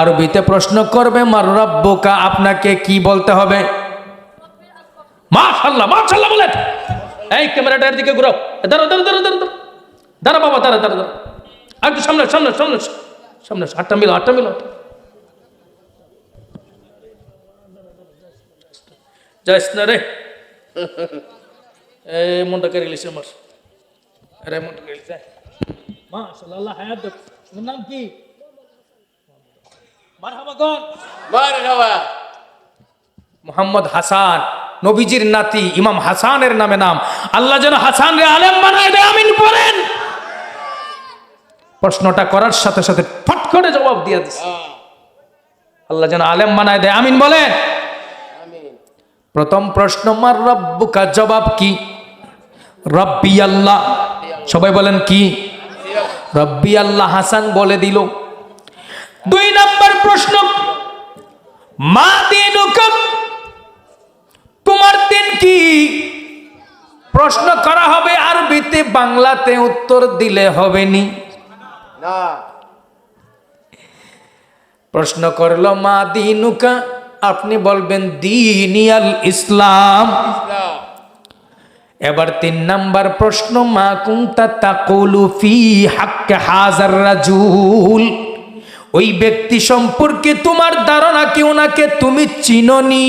আরবিতে প্রশ্ন করবে, মার রব্বুকা, আপনাকে কি বলতে হবে? মাশাল্লাহ মাশাল্লাহ বলেন। এই ক্যামেরাটার দিকে ঘুরাও। দাঁড়া দাঁড়া দাঁড়া দাঁড়া দাঁড়া বাবা দাঁড়া দাঁড়া দাঁড়া একটু সামনে সামনে সামনে সামনে আটটা মিলো আটটা মিলো। যাইস না রে। এই মনটা কেড়ে গেলিস আমার আরে মনটা কেড়ে মাশাল্লাহ হায়াত। নাম কি? মোহাম্মদ হাসান নবীজির নাতি ইমাম হাসানের নামে নাম। আল্লাহ যেন হাসান রে আলেম বানায় দেয় আমিন পড়েন প্রশ্নটা করার সাথে সাথে ফট করে জবাব দিয়ে দিছে। আল্লাহ যেন আলেম বানায় দেয় আমিন বলেন। প্রথম প্রশ্ন মার রব্বুকা জবাব কি? রব্বি আল্লাহ। সবাই বলেন কি? রব্বি আল্লাহ হাসান বলে দিল। দুই নাম্বার প্রশ্ন মা দিনুকা তোমার দিন কি? প্রশ্ন করা হবে আরবিতে বাংলাতে উত্তর দিলে হবে নি। প্রশ্ন করল মা দিনুকা আপনি বলবেন দিনিয়াল ইসলাম ইসলাম। এবার তিন নাম্বার প্রশ্ন মা কুন্তা তাকুলু ফি হাক্কে হাজার রাজুল? ওই ব্যক্তি সম্পর্কে তোমার ধারণা কি? ওনাকে তুমি চিননি।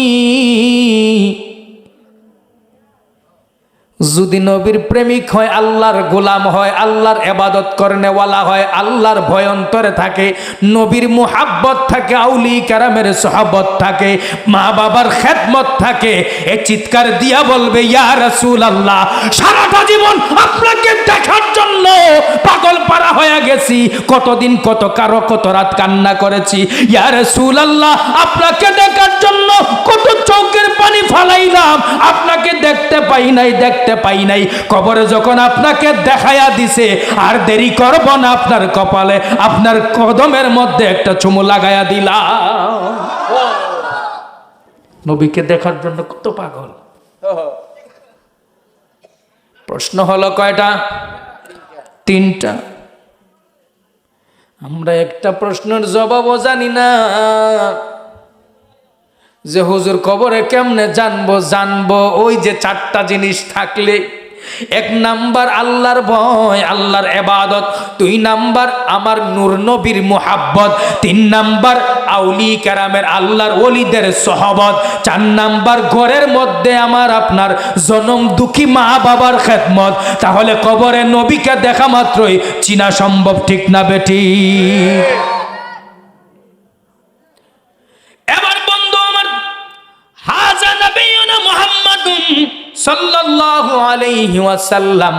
যদি নবীর প্রেমিক হয়, আল্লাহর গোলাম হয়, আল্লাহর এবাদত করনেওয়ালা হয়, আল্লাহর ভয়ন্তরে থাকে, নবীর মুহাব্বত থাকে আউলি কারামের সহাবত থাকে মা বাবার খেদমত থাকে, এ চিৎকার দিয়া বলবে, ইয়া রাসূল আল্লাহ সারাটা জীবন আপনাকে দেখার জন্য পাগল পারা হয়ে গেছি, কতদিন কত কারও কত রাত কান্না করেছি, ইয়া রাসূল আল্লাহ আপনাকে দেখার জন্য কত চোখের পানি ফালাইলাম, আপনাকে দেখতে পাই নাই, দেখতে পাই নাই। কবরে যখন আপনাকে দেখায়া দিছে, আর দেরি করব না আপনার কপালে, আপনার কদমের মধ্যে একটা চুমু লাগায়া দিলাম। নবীকে দেখার জন্য কত পাগল। প্রশ্ন হলো কয়টা? তিনটা। আমরা একটা প্রশ্নের জবাবও জানি না। যে হুজুর কবরে কেমনে জানব জানব? ওই যে চারটা জিনিস থাকলে। এক নাম্বার আল্লাহর ভয়, আল্লাহর এবাদত। দুই নাম্বার আমার নূর নবীর মোহাব্বত। তিন নাম্বার আউলি কেরামের আল্লাহর ওলিদের সহবত। চার নাম্বার ঘরের মধ্যে আমার আপনার জনম দুঃখী মা বাবার খেদমত। তাহলে কবরে নবীকে দেখা মাত্রই চিনা সম্ভব ঠিক না বেটি? সাল্লাল্লাহু আলাইহি ওয়াসাল্লাম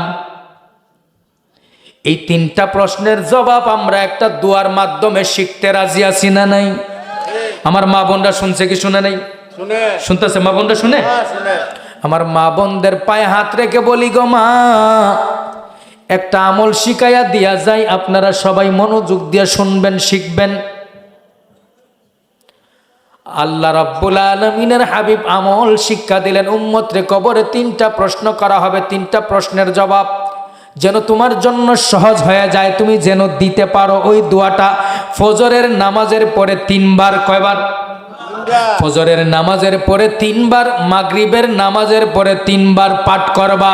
এই তিনটা প্রশ্নের জবাব আমরা একটা দুয়ার মাধ্যমে শিখতে রাজি আছি না নাই? আমার মা বোনরা শুনছে কি শুনে নাই? শুনে। শুনতেছে? মা বোনরা শুনে? হ্যাঁ শুনে। আমার মা বোনদের পায়ে হাত রেখে বলি গো মা একটা আমল শিখাইয়া দিয়া যায় আপনারা সবাই মনোযোগ দিয়ে শুনবেন শিখবেন। আল্লাহ রাব্বুল আলমিনের হাবিব আমল শিক্ষা দিলেন উম্মতরে কবরে তিনটা প্রশ্ন করা হবে তিনটা প্রশ্নের জবাব। যেন তোমার জন্য সহজ হয়ে যায় তুমি যেন দিতে পারো। ওই দোয়াটা ফজরের নামাজের পরে তিনবার কয়বার? ফজরের নামাজের পরে তিনবার মাগরিবের নামাজের পরে তিনবার পাঠ করবা।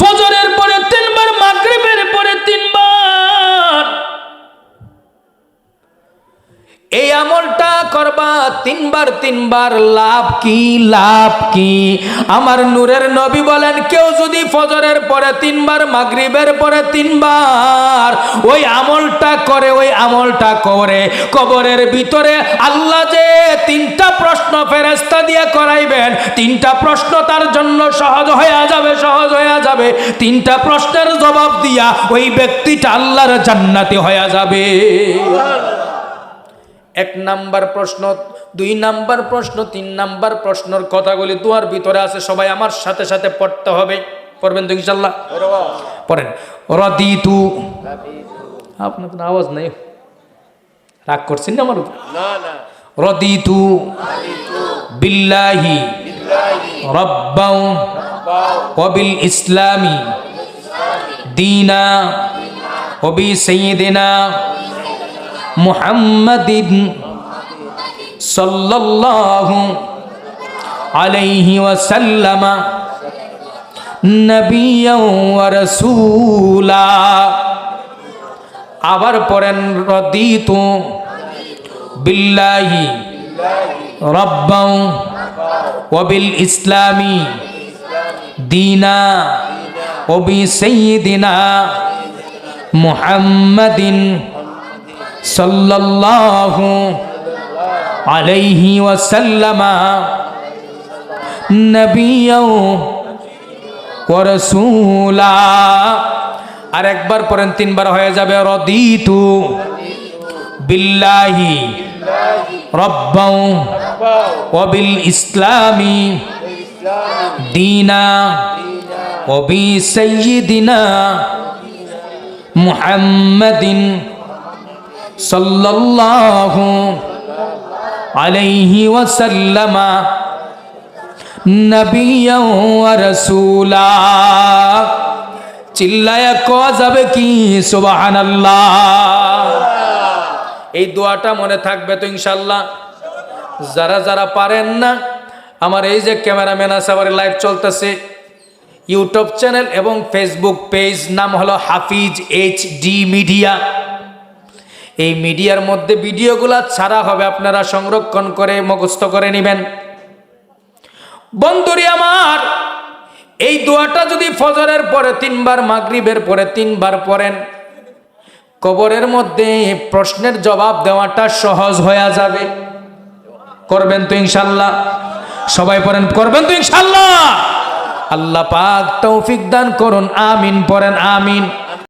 ফজরের পরে তিনবার তিনবার লাভ কি লাভ কি? আমার নূরের নবী বলেন, কেউ যদি ফজরের পরে তিনবার, মাগরিবের পরে তিনবার ওই আমলটা করে, ওই আমলটা করে, কবরের ভিতরে আল্লাহ যে তিনটা প্রশ্ন ফেরেস্তা দিয়ে করাইবেন, তিনটা প্রশ্ন তার জন্য সহজ হয়ে যাবে, সহজ হয়ে যাবে। তিনটা প্রশ্নের জবাব দিয়া ওই ব্যক্তিটা আল্লাহর জান্নাতি হয়ে যাবে। এক নাম্বার প্রশ্ন দুই নাম্বার প্রশ্ন তিন নাম্বার প্রশ্নের কথাগুলি দুয়ার ভিতরে আছে সবাই আমার সাথে সাথে পড়তে হবে। পড়বেন তো ইনশাল্লাহ পড়েন। রদিতু। আপনার কোনো আওয়াজ নেই। রাগ করছেন না আমার উপর? না না। রদিতু। বিল্লাহি। রব্বাউ। ওবিল ইসলামি। দিনা। ওবি সৈয়দিনা মুহাম্মাদিন। সাল্লাল্লাহু আলাইহি ওয়াসাল্লাম নবিয়্যাও ওয়া রাসূলা। আবার পড়েন, রদিতু বিল্লাহি রব্বাও ওয়া বিল ইসলামি দীনা ওয়া বি সাইয়্যিদিনা মুহাম্মাদিন সাল্লাল্লাহু আলাইহি ওয়াসাল্লামা নবিয়্যাও ওয়া আর একবার পড়েন, তিনবার হয়ে যাবে, রদিতু বিল্লাহি রব্বাও ওয়া বিল ইসলামি দীনা ওয়া বি সাইয়্যিদিনা মুহাম্মাদিন সাল্লাল্লাহু আলাইহি ওয়াসাল্লামা নবিয়্যাও ওয়া রাসূলা। চিল্লায়া কোয়া যাবে কি? সুবহানাল্লাহ। এই দোয়াটা মনে থাকবে তো ইনশাল্লাহ যারা যারা পারেন না, আমার এই যে ক্যামেরাম্যান আছে আবার লাইভ চলতেছে। ইউটিউব চ্যানেল এবং ফেসবুক পেজ নাম হলো হাফিজ এইচ ডি মিডিয়া এই মিডিয়ার মধ্যে ভিডিওগুলা ছাড়া হবে, আপনারা সংরক্ষণ করে মুখস্থ করে নেবেন। বন্ধুরি আমার, এই দোয়াটা যদি ফজরের পরে, তিনবার মাগরিবের পরে তিনবার পড়েন, কবরের মধ্যে প্রশ্নের জবাব দেওয়াটা সহজ হয়ে যাবে। করবেন তো ইনশাল্লাহ। সবাই পড়েন, করবেন তো ইনশাল্লাহ। আল্লাহ পাক তৌফিক দান করুন, আমিন পড়েন, আমিন।